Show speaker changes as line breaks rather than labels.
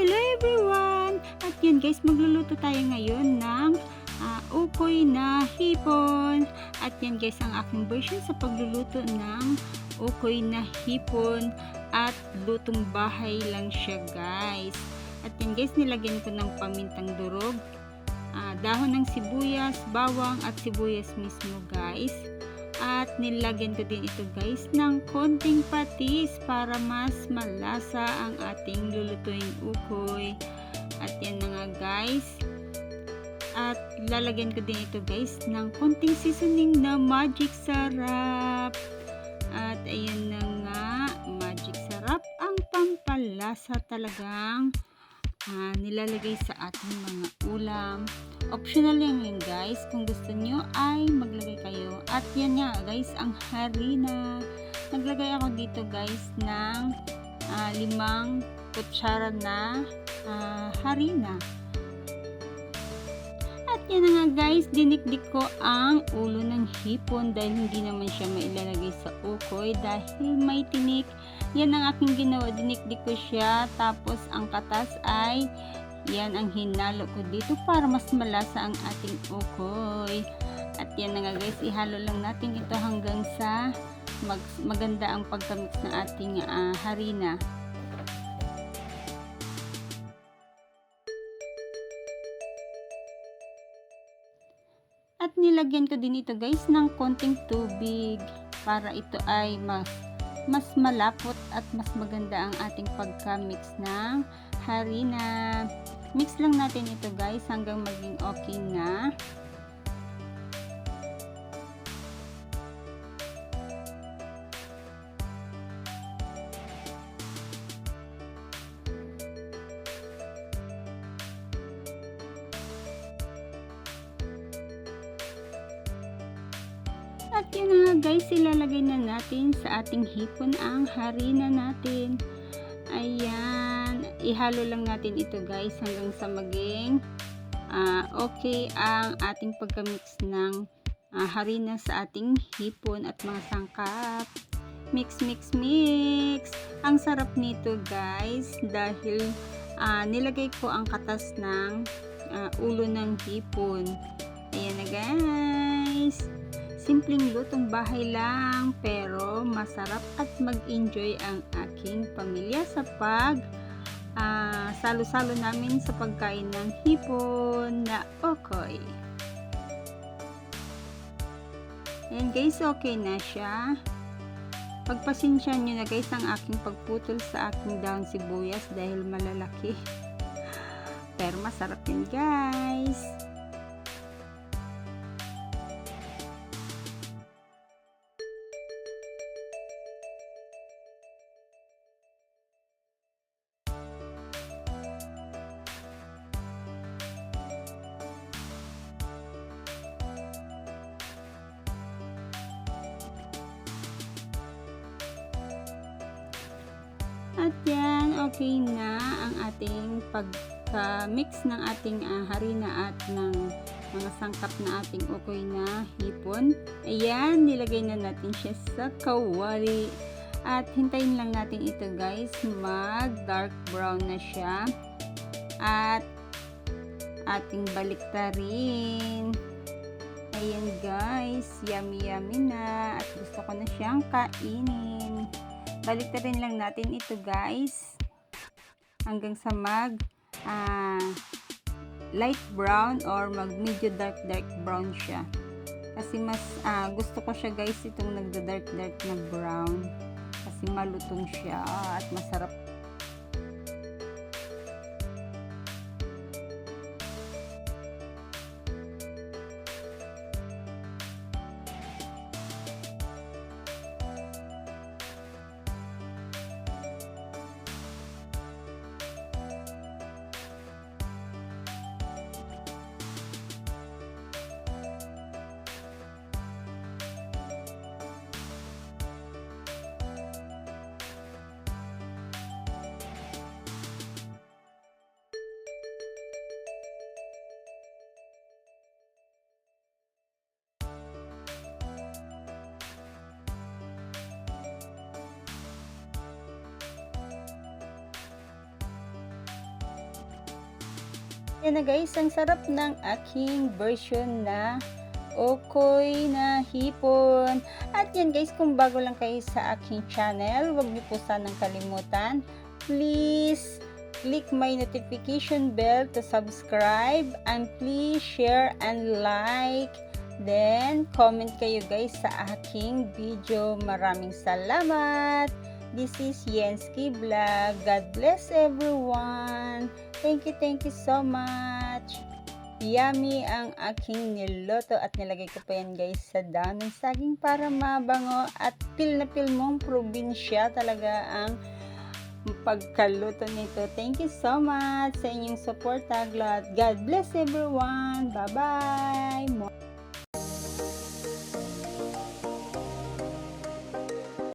Hello everyone! At yun guys, magluluto tayo ngayon ng ah, ukoy na hipon. At yan guys, ang aking version sa pagluluto ng ukoy na hipon at lutong bahay lang siya guys. At yan guys, nilagyan ko ng pamintang durog, ah, dahon ng sibuyas, bawang at sibuyas mismo guys. At nilagyan ko din ito guys ng konting patis para mas malasa ang ating lulutuin ukoy. At yan na nga guys. At lalagyan ko din ito guys ng konting seasoning na magic sarap. At ayan na nga, magic sarap ang pampalasa talagang ah, nilalagay sa ating mga ulam. Optional lang yun guys. Kung gusto nyo ay maglagay kayo. At yan nga guys, ang harina. Naglagay ako dito guys ng ah, limang kutsara na ah, harina. At yan nga guys, dinikdik ko ang ulo ng hipon dahil hindi naman siya mailalagay sa ukoy dahil may tinik. Yan ang aking ginawa, dinikdik ko siya. Tapos ang katas ay yan ang hinalo ko dito para mas malasa ang ating ukoy. At yan na nga guys, ihalo lang natin ito hanggang sa mag maganda ang pagkamix ng ating ah, harina. At nilagyan ko din ito guys ng konting tubig para ito ay mas mas malapot at mas maganda ang ating pagka-mix ng harina. Mix lang natin ito guys hanggang maging okay na. At yun na guys, ilalagay na natin sa ating hipon ang harina natin. Ayan, ihalo lang natin ito guys hanggang sa maging ah, okay ang ating pagkamix ng ah, harina sa ating hipon at mga sangkap. Mix, mix, mix. Ang sarap nito guys dahil ah, nilagay ko ang katas ng ah, ulo ng hipon. Ayan na guys. Simpleng lutong bahay lang pero masarap at mag-enjoy ang aking pamilya sa pag ah, salo-salo namin sa pagkain ng hipon na okoy. Ayan guys, okay na siya. Pagpasensya nyo na guys ang aking pagputol sa aking daon sibuyas dahil malalaki. Pero masarap din guys. At yan, okay na ang ating pagka-mix ng ating ah, harina at ng mga sangkap na ating ukoy na hipon. Ayan, nilagay na natin siya sa kawali. At hintayin lang natin ito guys, mag dark brown na siya. At ating baliktarin. Ayan guys, yummy yummy na. At gusto ko na siyang kainin baliktarin lang natin ito guys. Hanggang sa mag ah, light brown or mag medyo dark dark brown siya. Kasi mas ah, gusto ko siya guys itong nagda dark dark na brown. Kasi malutong siya at masarap Yan na guys, ang sarap ng aking version na Okoy na hipon. At yan guys, kung bago lang kayo sa aking channel, huwag niyo po sanang kalimutan. Please click my notification bell to subscribe and please share and like. Then, comment kayo guys sa aking video. Maraming salamat! This is Yensky Vlog. God bless everyone! Thank you, thank you so much! Yummy ang aking niloto at nilagay ko pa yan guys sa dahon ng saging para mabango at pil na pil mong probinsya talaga ang pagkaluto nito. Thank you so much sa inyong support. God bless everyone. Bye-bye.